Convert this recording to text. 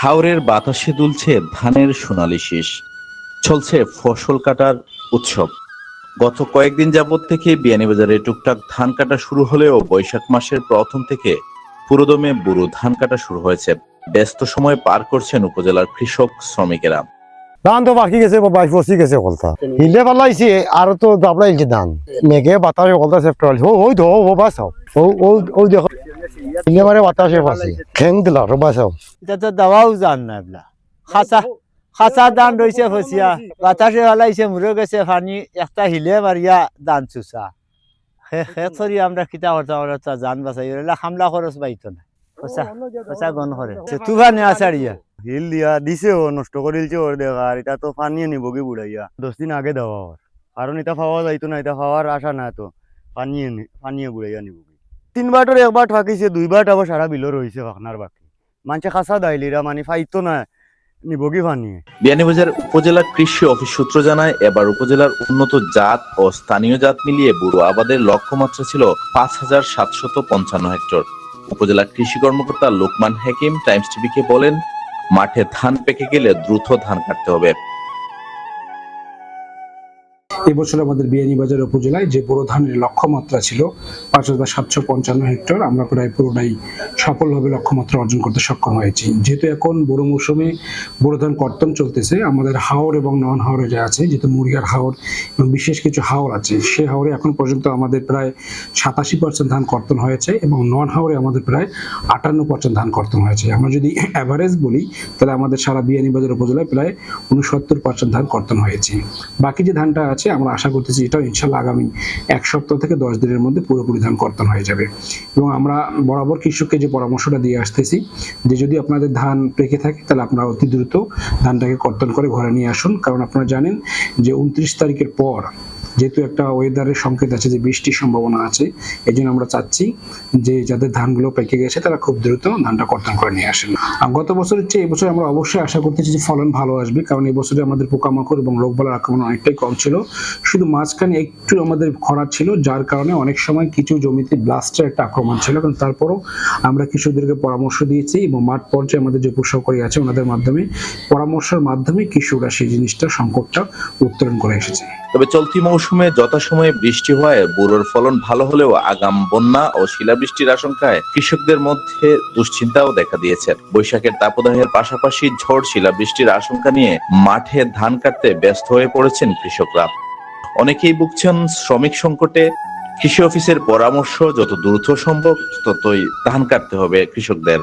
হাওরের বাতাসে দুলছে ধানের সোনালি শীষ। চলছে ফসল কাটার উৎসব। গত কয়েকদিন যাবৎ থেকে বিয়ানীবাজারে টুকটাক ধান কাটা শুরু হলেও বৈশাখ মাসের প্রথম থেকে পুরোদমে বুড়ো ধান কাটা শুরু হয়েছে। ব্যস্ত সময় পার করছেন উপজেলার কৃষক শ্রমিকেরা। ধান তো বাকি গেছে বাইশ পঁচি গেছে কলতা হিলে পালাইছে আর তো দাবড়াইছে ধান। মেঘে বাতাসে কলতা ও ওই তো ও বাসাও ও ও ও দেখো। মারে বাতাসে পাশে ঠেং দিলা ও এটা তো দাওয়াও জান না এবলা খাঁচা খাঁচা দান রয়েছে ফসিয়া। বাতাসে হলাইছে মুরে গেছে পানি একটা হিলে মারিয়া দান চুষা সে সে থরি আমরা কিতা করতাম আমরা তা জান বাঁচাই। এলা হামলা খরচ পাইতো না। ফসা ফসা গন করে তুফানে আসারিয়া হিল দিয়া দিছে ও নষ্ট করিলছে ওর দেখা আর এটা তো পানিয়ে নিব কি বুড়াইয়া দশ দিন আগে দেওয়া ওর কারণ এটা পাওয়া যাইতো না এটা পাওয়ার আশা না তো। পানিয়ে নি- পানিয়ে বুড়াইয়া নিব তিনবার একবার ঠাকিছে দুইবার আবার সারা বিলো রয়েছে ভাকনার বাকি। মানুষে খাসা দাইলিরা মানে ফাইতো না নিব কি বিয়ানীবাজার উপজেলা কৃষি অফিস সূত্র জানায় এবার উপজেলার উন্নত জাত ও স্থানীয় জাত মিলিয়ে বুড়ো আবাদের লক্ষ্যমাত্রা ছিল পাঁচ হাজার সাতশত পঞ্চান্ন হেক্টর উপজেলা কৃষি কর্মকর্তা লোকমান হাকিম টাইমস টিভিকে বলেন, মাঠে ধান পেকে গেলে দ্রুত ধান কাটতে হবে। এবছর আমাদের বিয়ানীবাজার উপজেলায় যে বোরো ধানের লক্ষ্যমাত্রা ছিল, পাঁচ হাজার সাতশো পঞ্চান্ন হেক্টর, আমরা প্রায় পুরোটাই সফলভাবে লক্ষ্যমাত্রা অর্জন করতে সক্ষম হয়েছি। যেহেতু এখন বড় মৌসুমে বোরো ধান কর্তন চলতেছে, আমাদের হাওর এবং নন হাওরে যা আছে, যেহেতু মুরগির হাওর এবং বিশেষ কিছু হাওর আছে, সে হাওরে এখন পর্যন্ত আমাদের প্রায় সাতাশি পার্সেন্ট ধান কর্তন হয়েছে এবং নন হাওরে আমাদের প্রায় আটান্ন পার্সেন্ট ধান কর্তন হয়েছে। আমরা যদি অ্যাভারেজ বলি, তাহলে আমাদের সারা বিয়ানীবাজার উপজেলায় প্রায় উনসত্তর পার্সেন্ট ধান কর্তন হয়েছে। বাকি যে ধানটা আছে আমরা আশা করতেছি এটাও ইনশাল্লাহ আগামী এক সপ্তাহ থেকে দশ দিনের মধ্যে পুরোপুরি ধান কর্তন হয়ে যাবে। এবং আমরা বরাবর কৃষককে যে পরামর্শটা দিয়ে আসতেছি, যে যদি আপনাদের ধান পেকে থাকে, তাহলে আপনারা অতি দ্রুত ধানটাকে কর্তন করে ঘরে নিয়ে আসুন। কারণ আপনারা জানেন যে উনত্রিশ তারিখের পর যেহেতু একটা ওয়েদারের সংকেত আছে যে বৃষ্টির সম্ভাবনা আছে এই জন্য আমরা চাচ্ছি যে যাদের ধানগুলো পেকে গেছে তারা খুব দ্রুত ধানটা কর্তন করে নিয়ে আসেন। গত বছরের চেয়ে এবছর আমরা অবশ্যই আশা করতেছি যে ফলন ভালো আসবে, কারণ এবছরে আমাদের পোকামাকড় এবং রোগবালার আক্রমণ অনেকটাই কম ছিল। শুধু মাঝখানে একটু আমাদের খরা ছিল, যার কারণে অনেক সময় কিছু জমিতে ব্লাস্টের একটা আক্রমণ ছিল কিন্তু তারপরও আমরা কৃষকদেরকে পরামর্শ দিয়েছি এবং মাঠ পর্যায়ে আমাদের যে পোষকরি আছে, ওনাদের মাধ্যমে পরামর্শের মাধ্যমে কৃষকরা সেই জিনিসটা সংকটটা উত্তরণ করে এসেছে। তবে চলতি মৌসুমে যথাসময়ে বৃষ্টি হওয়ায় বুড়োর ফলন ভালো হলেও আগাম বন্যা ও শিলাবৃষ্টির আশঙ্কায় কৃষকদের মধ্যে দুশ্চিন্তাও দেখা দিয়েছে। বৈশাখের তাপদাহের পাশাপাশি ঝড় শিলাবৃষ্টির আশঙ্কা নিয়ে মাঠে ধান কাটতে ব্যস্ত হয়ে পড়েছেন কৃষকরা। অনেকেই ভুগছেন শ্রমিক সংকটে। কৃষি অফিসের পরামর্শ যত দ্রুত সম্ভব ততই ধান কাটতে হবে কৃষকদের।